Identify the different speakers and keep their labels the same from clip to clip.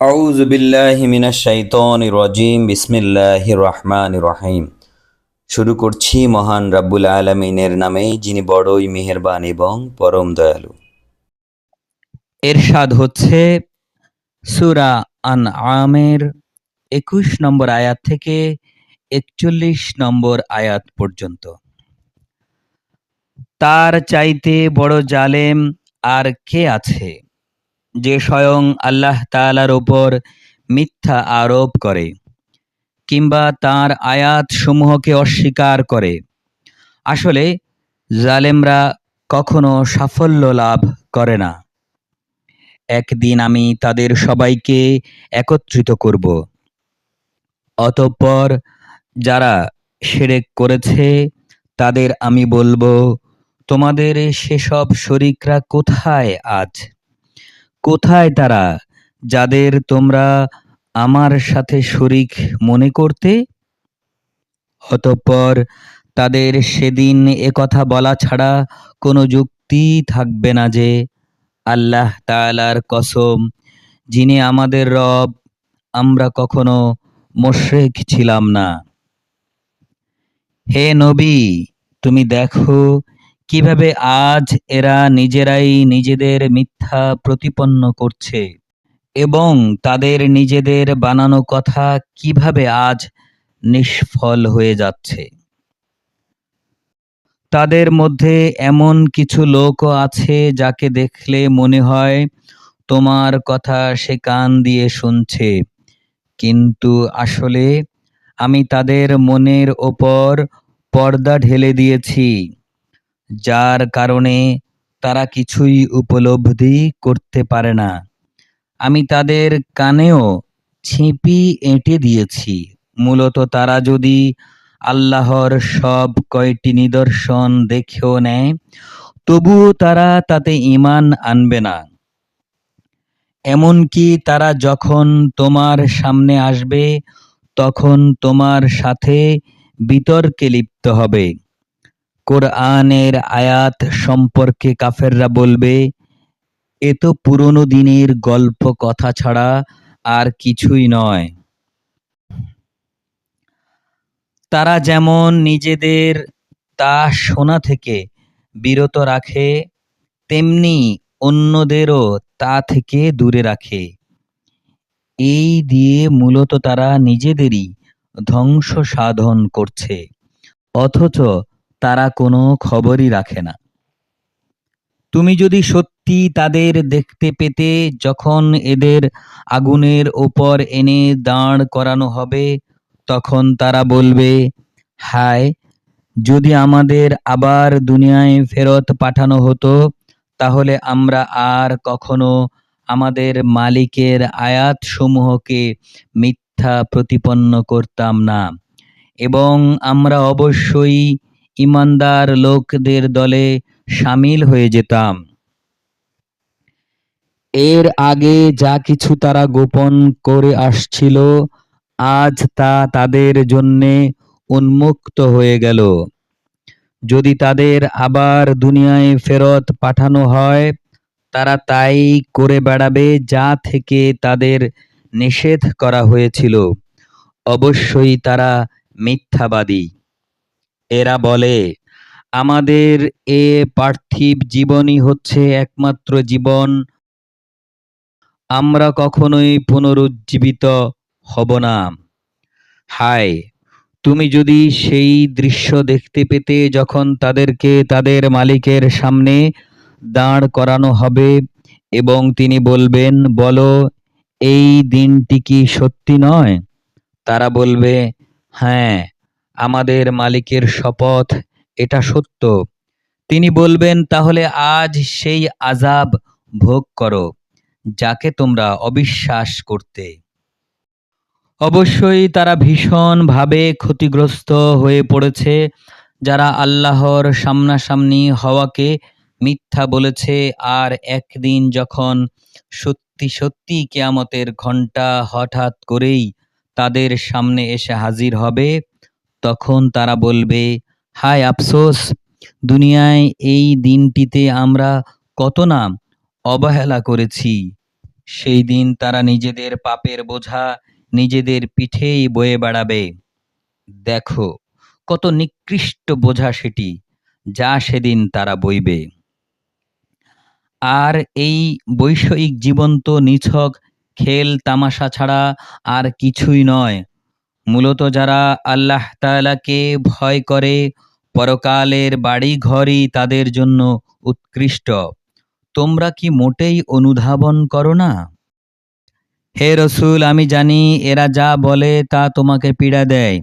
Speaker 1: আউযু বিল্লাহি মিনাশ শাইতানির রাজিম, বিসমিল্লাহির রহমানির রহিম। শুরু করছি মহান রাব্বুল আলামিনের নামে, যিনি বড়ই মেহেরবান এবং পরম দয়ালু।
Speaker 2: এরশাদ হচ্ছে সুরা আন আমের একুশ নম্বর আয়াত থেকে একচল্লিশ নম্বর আয়াত পর্যন্ত। তার চাইতে বড় জালেম আর কে আছে? যে স্বয়ং আল্লাহ তাআলার ওপর মিথ্যা আরোপ করে, কিংবা তার আয়াত সমূহকে অস্বীকার করে। আসলে জালেমরা কখনো সাফল্য লাভ করে না। একদিন আমি তাদের সবাইকে একত্রিত করব। অতঃপর যারা সেরেক করেছে, তাদের আমি বলব, তোমাদের সেসব শরিকরা কোথায় আজ? কোথায় তারা, যাদের তোমরা আমার সাথে শরিক মনে করতে? অতঃপর তাদের সেদিন কথা বলা ছাড়া কোনো যুক্তি থাকবে না যে, আল্লাহ তাআলার কসম, যিনি আমাদের রব, আমরা কখনো মোশরেক ছিলাম না। হে নবী, তুমি দেখো কীভাবে আজ এরা নিজেরাই নিজেদের মিথ্যা প্রতিপন্ন করছে এবং তাদের নিজেদের বানানো কথা কীভাবে আজ নিষ্ফল হয়ে যাচ্ছে? তাদের মধ্যে এমন কিছু লোকও আছে যাকে দেখলে মনে হয় তোমার কথা সে কান দিয়ে শুনছে। কিন্তু আসলে আমি তাদের মনের ওপর পর্দা ঢেলে দিয়েছি। যার কারণে তারা কিছুই উপলব্ধি করতে পারে না। আমি তাদের কানেও ছিপি এঁটে দিয়েছি। মূলত তারা যদি আল্লাহর সব কয়টি নিদর্শন দেখেও নেয়, তবুও তারা তাতে ঈমান আনবে না। এমনকি তারা যখন তোমার সামনে আসবে, তখন তোমার সাথে বিতর্কে লিপ্ত হবে। কোরআনের আয়াত সম্পর্কে কাফেররা বলবে, এ তো পুরনো দিনের গল্প কথা ছাড়া আর কিছুই নয়। তারা যেমন নিজেদের তা শোনা থেকে বিরত রাখে, তেমনি অন্যদেরও তা থেকে দূরে রাখে। এই দিয়ে মূলত তারা নিজেদেরই ধ্বংস সাধন করছে। অথচ তারা কোনো খবরই রাখে না। তুমি যদি সত্যি তাদের দেখতে পেতে, যখন এদের আগুনের ওপর এনে দাঁড় করানো হবে, তখন তারা বলবে, হায়, যদি আমাদের আবার দুনিয়ায় ফেরত পাঠানো হতো, তাহলে আমরা আর কখনো আমাদের মালিকের আয়াত সমূহকে মিথ্যা প্রতিপন্ন করতাম না। এবং আমরা অবশ্যই ইমানদার লোকদের দলে সামিল হয়ে যেতাম। এর আগে যা কিছু তারা গোপন করে আসছিল, আজ তা তাদের জন্যে উন্মুক্ত হয়ে গেল। যদি তাদের আবার দুনিয়ায় ফেরত পাঠানো হয়, তারা তাই করে বেড়াবে যা থেকে তাদের নিষেধ করা হয়েছিল। অবশ্যই তারা মিথ্যাবাদী। এরা বলে, আমাদের এ পার্থিব জীবনই হচ্ছে একমাত্র জীবন। আমরা কখনোই পুনরুজ্জীবিত হব না। হায়, তুমি যদি সেই দৃশ্য দেখতে পেতে যখন তাদেরকে তাদের মালিকের সামনে দাঁড় করানো হবে এবং তিনি বলবেন, বলো, এই দিনটি কি সত্যি নয়? তারা বলবে হ্যাঁ আমাদের মালিকের শপথ, এটা সত্য। তিনি বলবেন, তাহলে আজ সেই আজাব ভোগ করো, যাকে তোমরা অবিশ্বাস করতে। অবশ্যই তারা ভীষণভাবে ক্ষতিগ্রস্ত হয়ে পড়েছে। যারা আল্লাহর সামনাসামনি হওয়াকে মিথ্যা বলেছে, আর একদিন যখন সত্যি সত্যি কেয়ামতের ঘণ্টা হঠাৎ করেই তাদের সামনে এসে হাজির হবে তখন তারা বলবে, হায় আফসোস, দুনিয়ায় এই দিনটিতে আমরা কত না অবহেলা করেছি। সেই দিন তারা নিজেদের পাপের বোঝা নিজেদের পিঠেই বয়ে বেড়াবে। দেখো, কত নিকৃষ্ট বোঝা সেটি, যা সেদিন তারা বইবে। আর এই বৈষয়িক জীবন তো নিছক খেল তামাশা ছাড়া আর কিছুই নয়। মূলত যারা আল্লাহ তাআলাকে ভয় করে, পরকালের বাড়ি ঘরই তাদের জন্য উৎকৃষ্ট। তোমরা কি মোটেই অনুধাবন করো না? হে রসুল, আমি জানি এরা যা বলে তা তোমাকে পীড়া দেয়।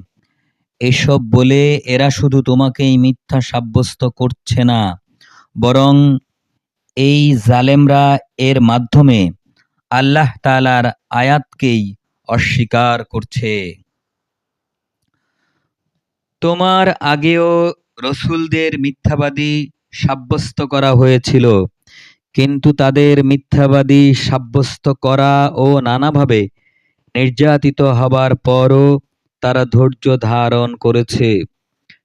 Speaker 2: এসব বলে এরা শুধু তোমাকেই মিথ্যা সাব্যস্ত করছে না, বরং এই জালেমরা এর মাধ্যমে আল্লাহ তাআলার আয়াতকেই অস্বীকার করছে। তোমার আগেও রসুলদের মিথ্যাবাদী সাব্যস্ত করা হয়েছিল, কিন্তু তাদের মিথ্যাবাদী সাব্যস্ত করা ও নানাভাবে নির্যাতিত হবার পরও তারা ধৈর্য ধারণ করেছে।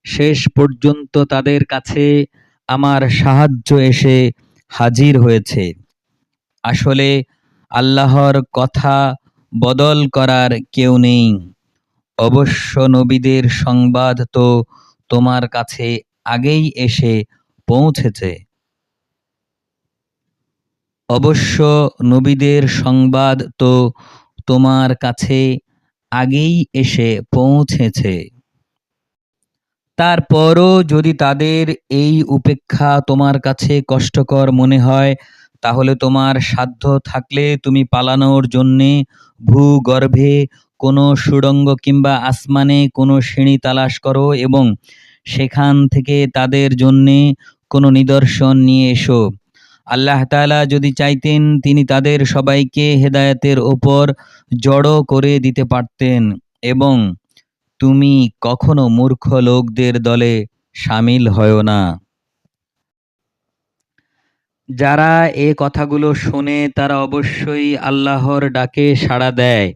Speaker 2: শেষ পর্যন্ত তাদের কাছে আমার সাহায্য এসে হাজির হয়েছে। আসলে আল্লাহর কথা বদল করার কেউ নেই। অবশ্য নবীদের সংবাদ তো তোমার কাছে আগেই এসে পৌঁছেছে। অবশ্য নবীদের সংবাদ তো তোমার কাছে আগেই এসে পৌঁছেছে। তারপরও যদি তাদের এই উপেক্ষা তোমার কাছে কষ্টকর মনে হয়, তাহলে তোমার সাধ্য থাকলে তুমি পালানোর জন্যে ভূগর্ভে কোনো সুড়ঙ্গ কিংবা আসমানে কোনো সিঁড়ি তালাশ করো এবং সেখান থেকে তাদের জন্যে কোনো নিদর্শন নিয়ে এসো। আল্লাহ তাআলা যদি চাইতেন, তিনি তাদের সবাইকে হেদায়তের ওপর জড়ো করে দিতে পারতেন এবং তুমি কখনো মূর্খ লোকদের দলে সামিল হও না। যারা এ কথাগুলো শুনে তারা অবশ্যই আল্লাহর ডাকে সাড়া দেয়।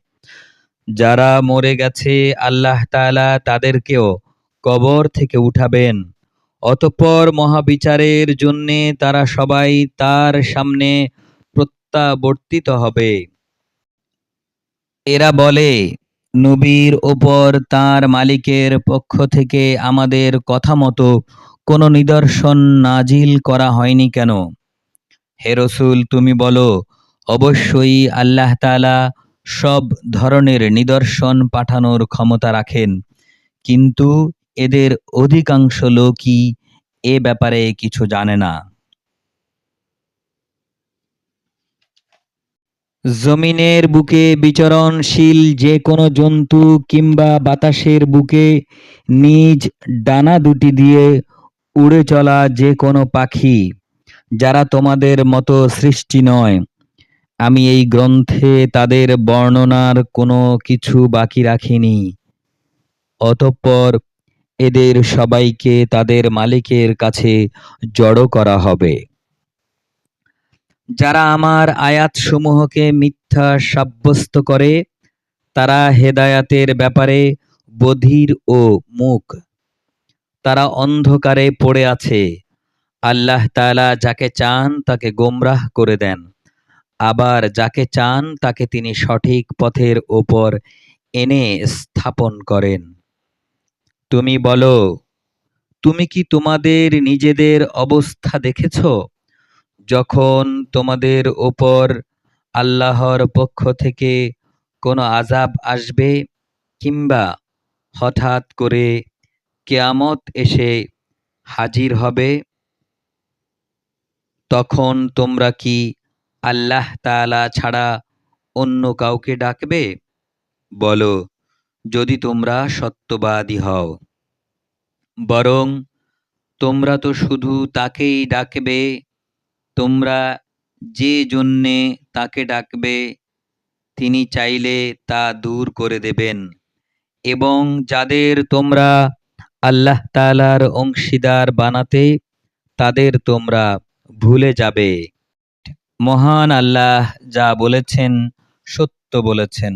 Speaker 2: যারা মরে গেছে, আল্লাহ তাআলা তাদেরকেও কবর থেকে উঠাবেন। অতঃপর মহাবিচারের জন্যে তারা সবাই তার সামনে প্রত্যাবর্তিত হবে। এরা বলে, নবীর ওপর তার মালিকের পক্ষ থেকে আমাদের কথা মতো কোনো নিদর্শন নাজিল করা হয়নি কেন? হে রসুল, তুমি বলো, অবশ্যই আল্লাহ তাআলা সব ধরনের নিদর্শন পাঠানোর ক্ষমতা রাখেন, কিন্তু এদের অধিকাংশ লোকই এ ব্যাপারে কিছু জানে না। জমিনের বুকে বিচরণশীল যে কোনো জন্তু কিংবা বাতাসের বুকে নিজ ডানা দুটি দিয়ে উড়ে চলা যে কোনো পাখি, যারা তোমাদের মতো সৃষ্টি নয়। আমি এই গ্রন্থে তাদের বর্ণনার কোনো কিছু বাকি রাখিনি। অতঃপর এদের সবাইকে তাদের মালিকের কাছে জড়ো করা হবে। যারা আমার আয়াতসমূহকে মিথ্যা সাব্যস্ত করে, তারা হেদায়াতের ব্যাপারে বধির ও মুখ তারা অন্ধকারে পড়ে আছে। আল্লাহ তাআলা যাকে চান তাকে গোমরাহ করে দেন। আবার যাকে চান তাকে তিনি সঠিক পথের ওপর এনে স্থাপন করেন। তুমি বলো, তুমি কি তোমাদের নিজেদের অবস্থা দেখেছ? যখন তোমাদের ওপর আল্লাহর পক্ষ থেকে কোনো আজাব আসবে কিংবা হঠাৎ করে কেয়ামত এসে হাজির হবে, তখন তোমরা কি আল্লাহ তাআলা ছাড়া অন্য কাউকে ডাকবে? বলো, যদি তোমরা সত্যবাদী হও। বরং তোমরা তো শুধু তাকেই ডাকবে, তোমরা যে জন্যে তাকে ডাকবে, তিনি চাইলে তা দূর করে দেবেন। এবং যাদের তোমরা আল্লাহ তাআলার অংশীদার বানাতে, তাদের তোমরা ভুলে যাবে। মহান আল্লাহ যা বলেছেন সত্য বলেছেন।